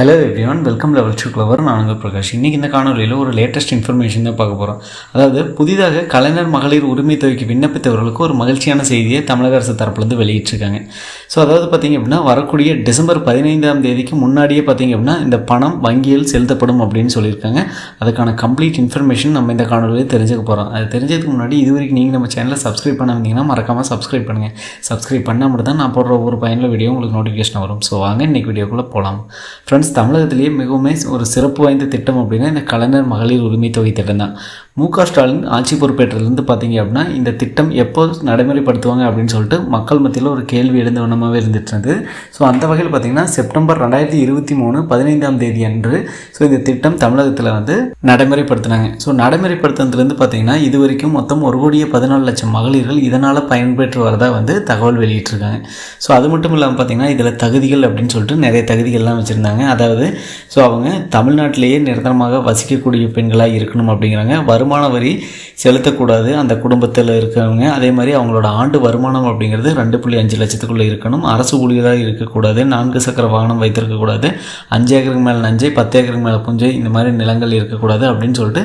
Hello everyone welcome level two clever நான் உங்கள் பிரகாஷ். இன்றைக்கி இந்த காணொலியில் ஒரு லேட்டஸ்ட் இன்ஃபர்மேஷன் தான் பார்க்க போகிறோம் அதாவது புதிதாக கலைஞர் மகளிர் உரிமை தொகைக்கு விண்ணப்பித்தவர்களுக்கு ஒரு மகிழ்ச்சியான செய்தியை தமிழக அரசு தரப்புலேருந்து வெளியிட்டிருக்காங்க. ஸோ அதாவது பார்த்திங்க அப்படின்னா வரக்கூடிய டிசம்பர் பதினைந்தாம் தேதிக்கு முன்னாடியே பார்த்திங்க அப்படின்னா இந்த பணம் வங்கியில் செலுத்தப்படும் அப்படின்னு சொல்லியிருக்காங்க. அதுக்கான கம்ப்ளீட் இன்ஃபர்மேஷன் நம்ம இந்த காணொலியில் தெரிஞ்சுக்க போகிறோம் அது தெரிஞ்சதுக்கு முன்னாடி இது வரைக்கும் நீங்கள் நம்ம சேனலை சப்ஸ்கிரைப் பண்ண வந்தீங்கன்னா மறக்காமல் சப்ஸ்கிரைப் பண்ணுங்கள் சப்ஸ்கிரைப் பண்ணால் மட்டும் தான் நான் போடுற ஒரு பயனில் வீடியோ உங்களுக்கு நோட்டிஃபிகேஷன் வரும். ஸோ வாங்க இன்றைக்கி வீடியோக்குள்ளே போகலாம் ஃப்ரெண்ட்ஸ் தமிழகத்திலேயே மிகவும் ஒரு சிறப்பு வாய்ந்த திட்டம் அப்படின்னா இந்த கலைஞர் மகளிர் உரிமை தொகை திட்டம் தான். மு க ஸ்டாலின் ஆட்சி பொறுப்பேற்றதுலேருந்து பார்த்தீங்க அப்படின்னா இந்த திட்டம் எப்போ நடைமுறைப்படுத்துவாங்க அப்படின்னு சொல்லிட்டு மக்கள் மத்தியில் ஒரு கேள்வி எழுந்த வண்ணமாகவே இருந்துட்டு இருந்தது ஸோ அந்த வகையில் பார்த்தீங்கன்னா செப்டம்பர் ரெண்டாயிரத்தி இருபத்தி மூணு பதினைந்தாம் தேதி அன்று ஸோ இந்த திட்டம் தமிழகத்தில் வந்து நடைமுறைப்படுத்தினாங்க. ஸோ நடைமுறைப்படுத்துனதுலேருந்து பார்த்தீங்கன்னா இது வரைக்கும் மொத்தம் ஒரு கோடியே பதினாலு லட்சம் மகளிர்கள் இதனால் பயன்பெற்று வரதா வந்து தகவல் வெளியிட்டிருக்காங்க. ஸோ அது மட்டும் இல்லாமல் பார்த்தீங்கன்னா இதில் தகுதிகள் அப்படின்னு சொல்லிட்டு நிறைய தகுதிகள்லாம் வச்சுருந்தாங்க. அதாவது ஸோ அவங்க தமிழ்நாட்டிலேயே நிரந்தரமாக வசிக்கக்கூடிய பெண்களாக இருக்கணும் அப்படிங்கிறாங்க. வரும் வருமான வரி செலுத்தக்கூடாது. அந்த குடும்பத்தில் இருக்கிறவங்க அதே மாதிரி அவங்களோட ஆண்டு வருமானம் அப்படிங்கிறது ரெண்டு புள்ளி அஞ்சு லட்சத்துக்குள்ளே இருக்கணும். அரசு ஊழியராக இருக்கக்கூடாது. நான்கு சக்கர வாகனம் வைத்திருக்கக்கூடாது. அஞ்சு ஏக்கருக்கு மேலே நஞ்சை பத்து ஏக்கருக்கு மேலே புஞ்சை இந்த மாதிரி நிலங்கள் இருக்கக்கூடாது அப்படின்னு சொல்லிட்டு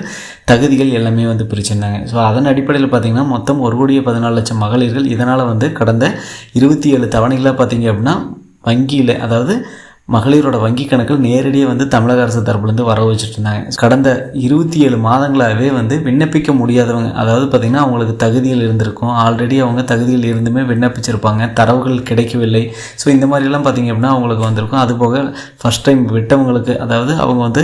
தகுதிகள் எல்லாமே வந்து பிரிச்சிருந்தாங்க. ஸோ அதன் அடிப்படையில் பார்த்திங்கன்னா மொத்தம் ஒரு கோடியே பதினாலு லட்சம் மகளிர்கள் இதனால் வந்து கடந்த இருபத்தி ஏழு தவணைகளாக பார்த்தீங்க அப்படின்னா வங்கியில் அதாவது மகளிரோட வங்கி கணக்கில் நேரடியாக வந்து தமிழக அரசு தரப்புலேருந்து வர வச்சுட்டு இருந்தாங்க கடந்த இருபத்தி ஏழு மாதங்களாகவே வந்து விண்ணப்பிக்க முடியாதவங்க அதாவது பார்த்திங்கன்னா அவங்களுக்கு தகுதிகள் இருந்திருக்கும். ஆல்ரெடி அவங்க தகுதியில் இருந்துமே விண்ணப்பிச்சிருப்பாங்க. தரவுகள் கிடைக்கவில்லை. ஸோ இந்த மாதிரிலாம் பார்த்திங்க அப்படின்னா அவங்களுக்கு வந்திருக்கும். அதுபோக ஃபஸ்ட் டைம் விட்டவங்களுக்கு அதாவது அவங்க வந்து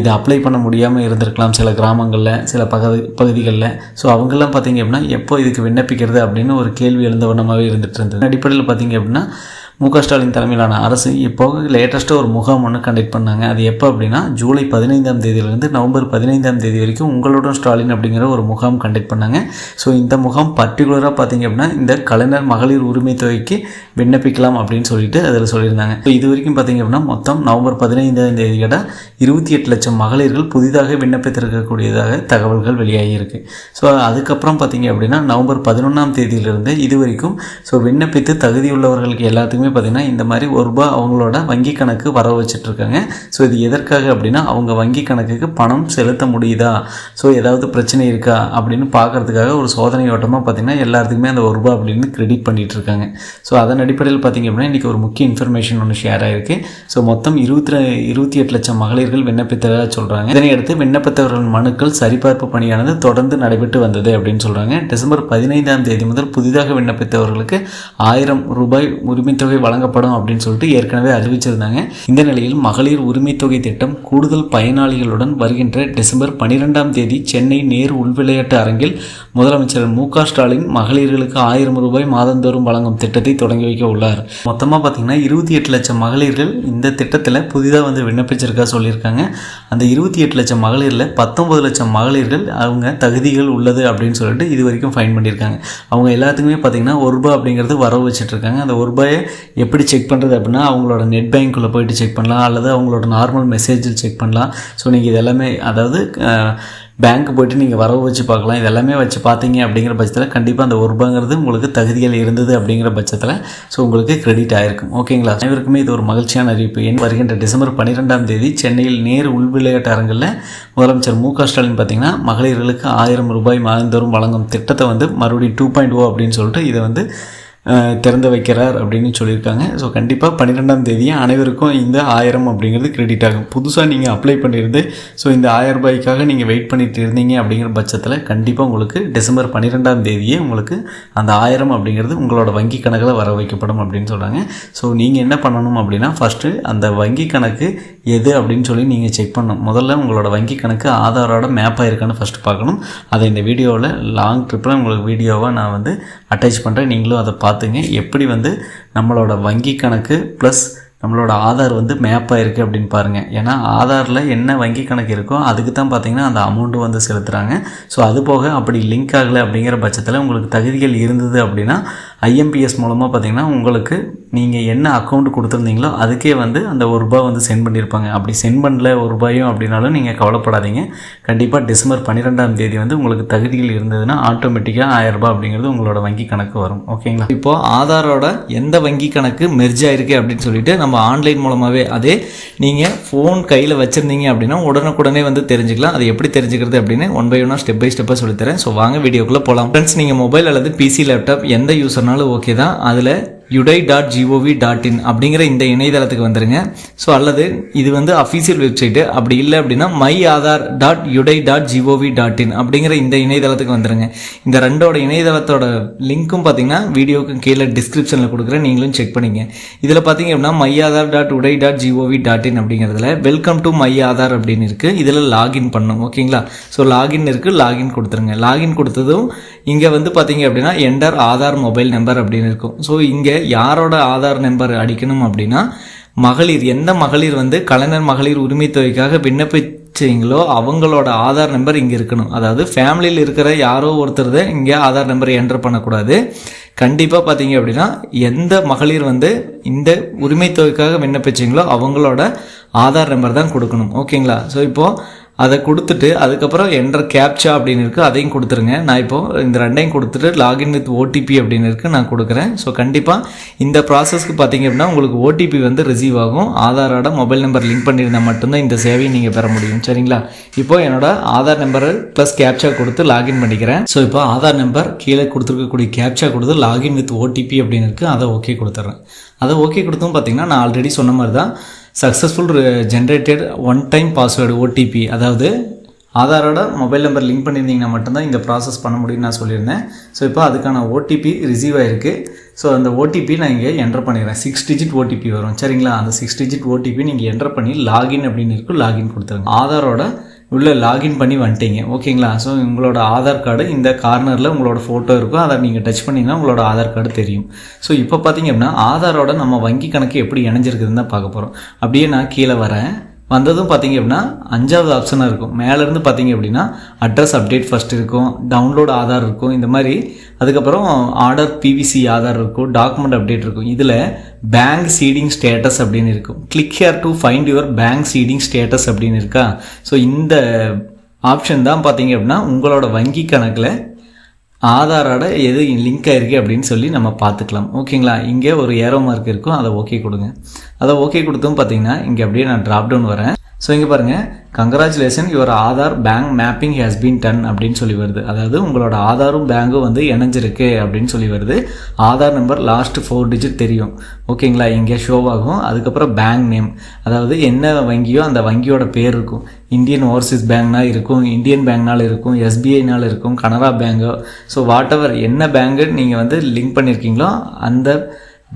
இதை அப்ளை பண்ண முடியாமல் இருந்திருக்கலாம் சில கிராமங்களில் சில பகுதி பகுதிகளில். ஸோ அவங்கெல்லாம் பார்த்திங்க அப்படின்னா எப்போ இதுக்கு விண்ணப்பிக்கிறது அப்படின்னு ஒரு கேள்வி எழுந்த வண்ணமாகவே இருந்துகிட்டு இருந்தது. அடிப்படையில் பார்த்திங்க அப்படின்னா மு க ஸ்டாலின் தலைமையிலான அரசு இப்போ லேட்டஸ்ட்டாக ஒரு முகாம் ஒன்று கண்டக்ட் பண்ணாங்க. அது எப்போ அப்படின்னா ஜூலை பதினைந்தாம் தேதியிலேருந்து நவம்பர் பதினைந்தாம் தேதி வரைக்கும் உங்களுடன் ஸ்டாலின் அப்படிங்கிற ஒரு முகாம் கண்டக்ட் பண்ணாங்க. ஸோ இந்த முகாம் பர்டிகுலராக பார்த்தீங்க அப்படின்னா இந்த கலைஞர் மகளிர் உரிமை தொகைக்கு விண்ணப்பிக்கலாம் அப்படின்னு சொல்லிட்டு அதில் சொல்லியிருந்தாங்க. ஸோ இது வரைக்கும் பார்த்தீங்க அப்படின்னா மொத்தம் நவம்பர் பதினைந்தாம் தேதியோட இருபத்தி எட்டு லட்சம் மகளிர்கள் புதிதாக விண்ணப்பித்திருக்கக்கூடியதாக தகவல்கள் வெளியாகியிருக்கு. ஸோ அதுக்கப்புறம் பார்த்தீங்க அப்படின்னா நவம்பர் பதினொன்றாம் தேதியிலிருந்து இது வரைக்கும் ஸோ விண்ணப்பித்து தகுதியுள்ளவர்களுக்கு எல்லாத்துக்குமே பார்த்திங்கன்னா இந்த மாதிரி ஒரு ரூபாய் அவங்களோட வங்கி கணக்கு வர வச்சிட்ருக்காங்க. ஸோ இது எதற்காக அப்படின்னா அவங்க வங்கி கணக்குக்கு பணம் செலுத்த முடியுதா? ஸோ ஏதாவது பிரச்சனை இருக்கா? அப்படின்னு பார்க்குறதுக்காக ஒரு சோதனை ஓட்டமாக பார்த்திங்கன்னா எல்லாத்துக்குமே அந்த ஒரு ரூபா அப்படின்னு கிரெடிட் பண்ணிகிட்டு இருக்காங்க ஸோ அதன் அடிப்படையில் பார்த்திங்க அப்படின்னா இன்றைக்கி ஒரு முக்கிய இன்ஃபர்மேஷன் ஒன்று ஷேர் ஆகிருக்கு ஸோ மொத்தம் இருபத்தி இருபத்தி எட்டு லட்சம் மகளிர்கள் விண்ணப்பித்ததாக சொல்கிறாங்க இதனையடுத்து விண்ணப்பித்தவர்கள் மனுக்கள் சரிபார்ப்பு பணியானது தொடர்ந்து நடைபெற்று வந்தது அப்படின்னு சொல்கிறாங்க டிசம்பர் பதினைந்தாம் தேதி முதல் புதிதாக விண்ணப்பித்தவர்களுக்கு ஆயிரம் ரூபாய் உரிமைத்தொகை வழங்கப்படும் அப்படின்னு சொல்லிட்டு ஏற்கனவே அறிவிச்சிருந்தாங்க. இந்த நிலையில் மகளிர் உரிமை தொகை திட்டம் கூடுதல் பயனாளிகளுடன் வருகின்ற டிசம்பர் பனிரெண்டாம் தேதி சென்னை நேரு உள்விளையாட்டு அரங்கில் முதலமைச்சர் மு க ஸ்டாலின் மகளிர்களுக்கு ஆயிரம் ரூபாய் மாதந்தோறும் வழங்கும் திட்டத்தை தொடங்கி வைக்க உள்ளார். மொத்தமாக பார்த்தீங்கன்னா இருபத்தி எட்டு லட்சம் மகளிர்கள் இந்த திட்டத்தில் புதிதாக வந்து விண்ணப்பிச்சிருக்கா சொல்லியிருக்காங்க. அந்த இருபத்தி எட்டு லட்சம் மகளிரில் பத்தொம்பது லட்சம் மகளிர்கள் அவங்க தகுதிகள் உள்ளது அப்படின்னு சொல்லிட்டு இது வரைக்கும் ஃபைன் பண்ணியிருக்காங்க. அவங்க எல்லாத்துக்குமே பார்த்தீங்கன்னா ஒரு ரூபாய் அப்படிங்கிறது வரவு வச்சுட்ருக்காங்க அந்த ஒரு ரூபாயை எப்படி செக் பண்ணுறது அப்படின்னா அவங்களோட நெட் பேங்க்குள்ளே போயிட்டு செக் பண்ணலாம் அல்லது அவங்களோட நார்மல் மெசேஜில் செக் பண்ணலாம். ஸோ நீங்கள் இது எல்லாமே அதாவது பேங்க் போய்ட்டு நீங்கள் வரவு வச்சு பார்க்கலாம். இதெல்லாமே வச்சு பார்த்தீங்க அப்படிங்கிற பட்சத்தில் கண்டிப்பாக அந்த ஒரு ரூபாங்கிறது உங்களுக்கு தகுதிகள் இருந்தது அப்படிங்கிற பட்சத்தில் ஸோ உங்களுக்கு கிரெடிட் ஆகிருக்கும் ஓகேங்களா அனைவருக்குமே இது ஒரு மகிழ்ச்சியான அறிவிப்பு. என் வருகின்ற டிசம்பர் பன்னிரெண்டாம் தேதி சென்னையில் நேரு உள் விளையாட்டு அரங்கில் முதலமைச்சர் மு க ஸ்டாலின் பார்த்தீங்கன்னா மகளிர்களுக்கு ஆயிரம் ரூபாய் மாதந்தோறும் வழங்கும் திட்டத்தை வந்து மறுபடியும் டூ பாயிண்ட் ஓ அப்படின்னு சொல்லிட்டு இதை வந்து திறந்து வைக்கிறார் அப்படின்னு சொல்லியிருக்காங்க. ஸோ கண்டிப்பாக பன்னிரெண்டாம் தேதியே அனைவருக்கும் இந்த ஆயிரம் அப்படிங்கிறது கிரெடிட் ஆகும். புதுசாக நீங்கள் அப்ளை பண்ணியிருந்து ஸோ இந்த ஆயிரம் ரூபாய்க்காக நீங்கள் வெயிட் பண்ணிட்டு இருந்தீங்க அப்படிங்கிற பட்சத்தில் கண்டிப்பாக உங்களுக்கு டிசம்பர் பன்னிரெண்டாம் தேதியே உங்களுக்கு அந்த ஆயிரம் அப்படிங்கிறது உங்களோட வங்கி கணக்கில் வர வைக்கப்படும் அப்படின்னு சொல்கிறாங்க ஸோ நீங்கள் என்ன பண்ணணும் அப்படின்னா ஃபஸ்ட்டு அந்த வங்கி கணக்கு எது அப்படின்னு சொல்லி நீங்கள் செக் பண்ணணும். முதல்ல உங்களோட வங்கி கணக்கு ஆதாரோட மேப் ஆயிருக்கான்னு ஃபஸ்ட்டு பார்க்கணும். அதை இந்த வீடியோவில் லாங் ட்ரிப்பில் உங்களுக்கு வீடியோவாக நான் வந்து அட்டாச் பண்ணுறேன் நீங்களும் அதை பார்த்து பார்த்துங்க. எப்படி வந்து நம்மளோட வங்கி கணக்கு ப்ளஸ் நம்மளோட ஆதார் வந்து மேப்பாக இருக்குது அப்படின்னு பாருங்கள் ஏன்னா ஆதாரில் என்ன வங்கி கணக்கு இருக்கோ அதுக்கு தான் பார்த்தீங்கன்னா அந்த அமௌண்ட்டு வந்து செலுத்துகிறாங்க ஸோ அது போக அப்படி லிங்க் ஆகலை அப்படிங்கிற பட்சத்தில் உங்களுக்கு தகுதிகள் இருந்தது அப்படின்னா ஐஎம்பிஎஸ் மூலமாக பார்த்தீங்கன்னா உங்களுக்கு நீங்கள் என்ன அக்கௌண்ட் கொடுத்துருந்தீங்களோ அதுக்கே வந்து அந்த ஒரு ரூபாய் வந்து சென்ட் பண்ணியிருப்பாங்க அப்படி சென்ட் பண்ணல ஒரு ரூபாயும் அப்படின்னாலும் நீங்கள் கவலைப்படாதீங்க. கண்டிப்பாக டிசம்பர் பன்னிரெண்டாம் தேதி வந்து உங்களுக்கு தகுதியில் இருந்ததுன்னா ஆட்டோமேட்டிக்காக ஆயிரம் அப்படிங்கிறது உங்களோட வங்கி கணக்கு வரும். ஓகேங்களா இப்போது ஆதாரோட எந்த வங்கி கணக்கு மெர்ஜ் ஆயிருக்கு அப்படின்னு சொல்லிட்டு நம்ம ஆன்லைன் மூலமாகவே அதே நீங்கள் ஃபோன் கையில் வச்சுருந்தீங்க அப்படின்னா உடனுக்குடனே வந்து தெரிஞ்சுக்கலாம். அது எப்படி தெரிஞ்சுக்கிறது அப்படின்னு ஒன் பை ஒன்னாக ஸ்டெப் பை ஸ்டெப்பாக சொல்லித்தரேன். ஸோ வாங்க வீடியோக்குள்ளே போகலாம் ஃப்ரெண்ட்ஸ் நீங்கள் மொபைல் அல்லது பிசி லேப்டாப் எந்த சொன்னாலும் ஓகே தான். அதில் UIDAI dot gov dot in அப்படிங்கிற இந்த இணையதளத்துக்கு வந்துருங்க. ஸோ அல்லது இது வந்து அஃபீஷியல் வெப்சைட்டு அப்படி இல்லை அப்படின்னா my Aadhaar dot UIDAI dot gov dot in அப்படிங்கிற இந்த இணையதளத்துக்கு வந்துருங்க. இந்த ரெண்டோட இணையதளத்தோட லிங்க்கும் பார்த்தீங்கன்னா வீடியோக்கும் கீழே டிஸ்கிரிப்ஷனில் கொடுக்குறேன். நீங்களும் செக் பண்ணிங்க. இதில் பார்த்தீங்க அப்படின்னா my Aadhaar dot UIDAI dot gov dot in அப்படிங்கிறதுல வெல்கம் டு மை ஆதார் அப்படின்னு இருக்குது இதில் லாகின் பண்ணும். ஓகேங்களா? ஸோ லாகின் இருக்குது லாகின் கொடுத்துருங்க. லாகின் கொடுத்ததும் இங்கே வந்து பார்த்தீங்க அப்படின்னா என்டர் ஆதார் மொபைல் நம்பர் அப்படின்னு இருக்கும். ஸோ இங்கே யாரோட ஆதார் நம்பர் அடிக்கணும் அப்படின்னா மகளிர் எந்த மகளிர் வந்து கலைஞர் மகளிர் உரிமை தொகைக்காக விண்ணப்பிச்சீங்களோ அவங்களோட ஆதார் நம்பர் இங்கே இருக்கணும். அதாவது ஃபேமிலியில் இருக்கிற யாரோ ஒருத்தர் தான் இங்கே ஆதார் நம்பரை என்டர் பண்ணக்கூடாது. கண்டிப்பாக பார்த்தீங்க அப்படின்னா எந்த மகளிர் வந்து இந்த உரிமை தொகைக்காக விண்ணப்பிச்சீங்களோ அவங்களோட ஆதார் நம்பர் தான் கொடுக்கணும். ஓகேங்களா? ஸோ இப்போது அதை கொடுத்துட்டு அதுக்கப்புறம் என்டர் கேப்சா அப்படின்னு இருக்குது அதையும் கொடுத்துருங்க. நான் இப்போது இந்த ரெண்டையும் கொடுத்துட்டு லாகின் வித் ஓடிபி அப்படின்னு இருக்குது நான் கொடுக்குறேன். ஸோ கண்டிப்பாக இந்த ப்ராசஸ்க்கு பார்த்தீங்க அப்படின்னா உங்களுக்கு ஓடிபி வந்து ரிசீவ் ஆகும். ஆதாரோட மொபைல் நம்பர் லிங்க் பண்ணியிருந்தால் மட்டும்தான் இந்த சேவையை நீங்கள் பெற முடியும். சரிங்களா? இப்போ என்னோட ஆதார் நம்பர் ப்ளஸ் கேப்சா கொடுத்து லாகின் பண்ணிக்கிறேன். ஸோ இப்போ ஆதார் நம்பர் கீழே கொடுத்துருக்கக்கூடிய கேப்சா கொடுத்து லாகின் வித் ஓடிபி அப்படின்னு இருக்குது அதை ஓகே கொடுத்துட்றேன் அதை ஓகே கொடுத்தும் பார்த்தீங்கன்னா நான் ஆல்ரெடி சொன்ன மாதிரி தான் successful generated one time password OTP அதாவது ஆதாரோட மொபைல் நம்பர் லிங்க் பண்ணியிருந்தீங்கன்னா மட்டும்தான் இந்த ப்ராசஸ் பண்ண முடியும்னு நான் சொல்லியிருந்தேன். ஸோ இப்போ அதுக்கான ஓடிபி ரிசீவ் ஆகிருக்கு ஸோ அந்த ஓடிபி நான் இங்கே என்டர் பண்ணிடுறேன். சிக்ஸ் டிஜிட் ஓடிபி வரும். சரிங்களா? அந்த சிக்ஸ் டிஜிட் ஓடிபி நீங்கள் என்டர் பண்ணி லாகின் அப்படின்னு இருக்கும் லாகின் கொடுத்துருங்க. ஆதாரோட உள்ளே லாகின் பண்ணி வந்துட்டீங்க. ஓகேங்களா ஸோ உங்களோட ஆதார் கார்டு இந்த கார்னரில் உங்களோட ஃபோட்டோ இருக்கும். அதை நீங்கள் டச் பண்ணிங்கன்னா உங்களோட ஆதார் கார்டு தெரியும். ஸோ இப்போ பார்த்தீங்க அப்படின்னா ஆதாரோட நம்ம வங்கி கணக்கு எப்படி இணைஞ்சிருக்குதுன்னு தான் பார்க்க போகிறோம் அப்படியே நான் கீழே வரேன். வந்ததும் பார்த்தீங்க அப்படின்னா அஞ்சாவது ஆப்ஷனாக இருக்கும். மேலேருந்து பார்த்தீங்க அப்படின்னா அட்ரஸ் அப்டேட் ஃபஸ்ட் இருக்கும். டவுன்லோட் ஆதார் இருக்கும். இந்த மாதிரி. அதுக்கப்புறம் ஆர்டர் பிவிசி ஆதார் இருக்கும். டாக்குமெண்ட் அப்டேட் இருக்கும். இதில் பேங்க் சீடிங் ஸ்டேட்டஸ் அப்படின்னு இருக்கும். Click here to find your bank seeding status அப்படின்னு இருக்கா? ஸோ இந்த ஆப்ஷன் தான் பார்த்தீங்க அப்படின்னா உங்களோட வங்கி கணக்கில் ஆதாரோட எது லிங்க் ஆயிருக்கு அப்படின்னு சொல்லி நம்ம பார்த்துக்கலாம். ஓகேங்களா? இங்கே ஒரு ஏரோ மார்க் இருக்கும். அதை ஓகே கொடுங்க. அதை ஓகே கொடுத்தும் பார்த்தீங்கன்னா இங்கே அப்படியே நான் ட்ராப் டவுன் வரேன். ஸோ இங்கே பாருங்கள் congratulation your Aadhaar bank mapping has been done அப்படின்னு சொல்லி வருது. அதாவது உங்களோட ஆதாரும் பேங்கும் வந்து இணைஞ்சிருக்கு அப்படின்னு சொல்லி வருது. Aadhaar number last four digit தெரியும். ஓகேங்களா? இங்கே ஷோவாகும் அதுக்கப்புறம் பேங்க் நேம் அதாவது என்ன வங்கியோ அந்த வங்கியோட பேர் இருக்கும். இந்தியன் ஓவர்சீஸ் பேங்க்னா இருக்கும். இந்தியன் பேங்க்னால இருக்கும். எஸ்பிஐனால் இருக்கும். கனரா பேங்கோ ஸோ வாட் எவர் என்ன பேங்க்கு நீங்கள் வந்து லிங்க் பண்ணியிருக்கீங்களோ அந்த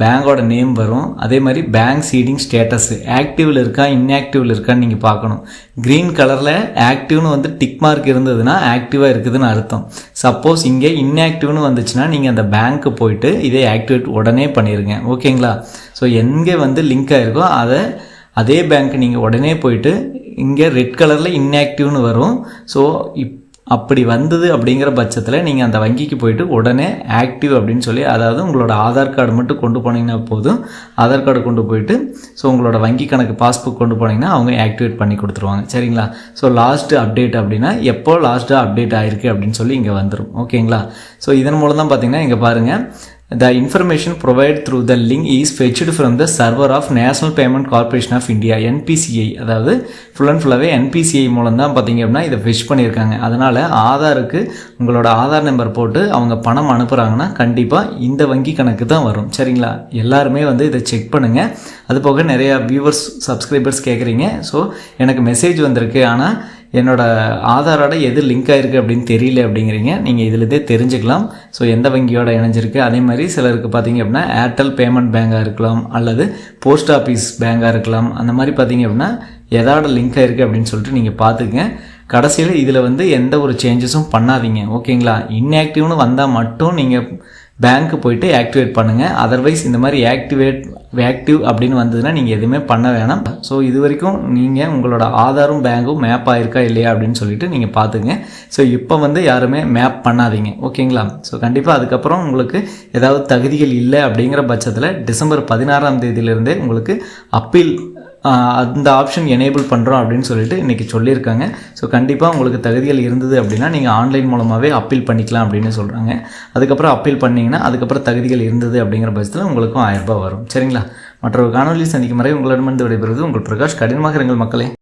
பேங்கோட நேம் வரும். அதே மாதிரி பேங்க் சீடிங் ஸ்டேட்டஸ் ஆக்டிவில் இருக்கா இன்ஆக்டிவில் இருக்கான்னு நீங்கள் பார்க்கணும். க்ரீன் கலரில் ஆக்டிவ்னு வந்து டிக் மார்க் இருந்ததுன்னா ஆக்டிவாக இருக்குதுன்னு அர்த்தம். சப்போஸ் இங்கே இன்ஆக்டிவ்னு வந்துச்சுன்னா நீங்கள் அந்த பேங்க்கு போயிட்டு இதே ஆக்டிவேட் உடனே பண்ணிடுங்க ஓகேங்களா? ஸோ எங்கே வந்து லிங்க் ஆகிருக்கோ அதை அதே பேங்க் நீங்கள் உடனே போயிட்டு இங்கே ரெட் கலரில் இன்ஆக்டிவ்னு வரும். ஸோ இப் அப்படி வந்தது அப்படிங்கிற பட்சத்தில் நீங்கள் அந்த வங்கிக்கு போயிட்டு உடனே ஆக்டிவ் அப்படின்னு சொல்லி அதாவது உங்களோட ஆதார் கார்டு மட்டும் கொண்டு போனீங்கன்னா போதும். ஆதார் கார்டு கொண்டு போயிட்டு ஸோ உங்களோட வங்கி கணக்கு பாஸ்புக் கொண்டு போனீங்கன்னா அவங்க ஆக்டிவேட் பண்ணி கொடுத்துருவாங்க. சரிங்களா? ஸோ லாஸ்ட்டு அப்டேட் அப்படின்னா எப்போ லாஸ்ட்டாக அப்டேட் ஆயிருக்கு அப்படின்னு சொல்லி இங்கே வந்துடும் ஓகேங்களா ஸோ இதன் மூலம் தான் பார்த்தீங்கன்னா இங்கே பாருங்கள் The information provided through the link is fetched from the server of National Payment Corporation of India NPCI அதாவது ஃபுல் அண்ட் ஃபுல்லாகவே என்பிசிஐ மூலம் தான் பார்த்தீங்க அப்படின்னா இதை ஃபெச் பண்ணியிருக்காங்க. அதனால் ஆதாருக்கு உங்களோட ஆதார் நம்பர் போட்டு அவங்க பணம் அனுப்புகிறாங்கன்னா கண்டிப்பாக இந்த வங்கி கணக்கு தான் வரும். சரிங்களா? எல்லாருமே வந்து இதை செக் பண்ணுங்கள் அது போக நிறையா வியூவர்ஸ் சப்ஸ்கிரைபர்ஸ் கேட்குறீங்க ஸோ எனக்கு மெசேஜ் வந்திருக்கு. ஆனால் என்னோடய ஆதாரோட எது லிங்க் ஆகிருக்கு அப்படின்னு தெரியல அப்படிங்கிறீங்க நீங்கள் இதில் தெரிஞ்சுக்கலாம். ஸோ எந்த வங்கியோட இணைஞ்சிருக்கு? அதே மாதிரி சிலருக்கு பார்த்தீங்க அப்படின்னா ஏர்டெல் பேமெண்ட் பேங்காக இருக்கலாம் அல்லது போஸ்ட் ஆஃபீஸ் பேங்காக இருக்கலாம். அந்த மாதிரி பார்த்தீங்க அப்படின்னா எதோட லிங்க் ஆயிருக்கு அப்படின்னு சொல்லிட்டு நீங்கள் பார்த்துக்கங்க. கடைசியில் இதில் வந்து எந்த ஒரு சேஞ்சஸும் பண்ணாதீங்க. ஓகேங்களா இன்ஆக்டிவ்னு வந்தால் மட்டும் நீங்கள் பேங்க்கு போயிட்டு ஆக்டிவேட் பண்ணுங்கள் அதர்வைஸ் இந்த மாதிரி ஆக்டிவேட் ஆக்டிவ் அப்படின்னு வந்ததுன்னா நீங்கள் எதுவுமே பண்ண வேணாம். ஸோ இது வரைக்கும் நீங்கள் உங்களோட ஆதாரும் பேங்க்கும் மேப் ஆயிருக்கா இல்லையா அப்படின்னு சொல்லிட்டு நீங்கள் பார்த்துங்க. ஸோ இப்போ வந்து யாருமே மேப் பண்ணாதீங்க. ஓகேங்களா? ஸோ கண்டிப்பாக அதுக்கப்புறம் உங்களுக்கு ஏதாவது தகுதிகள் இல்லை அப்படிங்கிற பட்சத்தில் டிசம்பர் பதினாறாம் தேதியிலிருந்தே உங்களுக்கு அப்பீல் அந்த ஆப்ஷன் எனேபிள் பண்ணுறோம் அப்படின்னு சொல்லிட்டு இன்றைக்கி சொல்லியிருக்காங்க. ஸோ கண்டிப்பாக உங்களுக்கு தகுதிகள் இருந்தது அப்படின்னா நீங்கள் ஆன்லைன் மூலமாகவே அப்பீல் பண்ணிக்கலாம் அப்படின்னு சொல்கிறாங்க அதுக்கப்புறம் அப்பீல் பண்ணிங்கன்னா அதுக்கப்புறம் தகுதிகள் இருந்தது அப்படிங்கிற பட்சத்தில் உங்களுக்கும் ஆயிரம் ரூபாய் வரும். சரிங்களா? மற்றொரு காணொலி சந்திக்கும் வரை உங்களிடமிருந்து விடைபெறுவது உங்கள் பிரகாஷ். கடினமாக இருங்கள் மக்களே.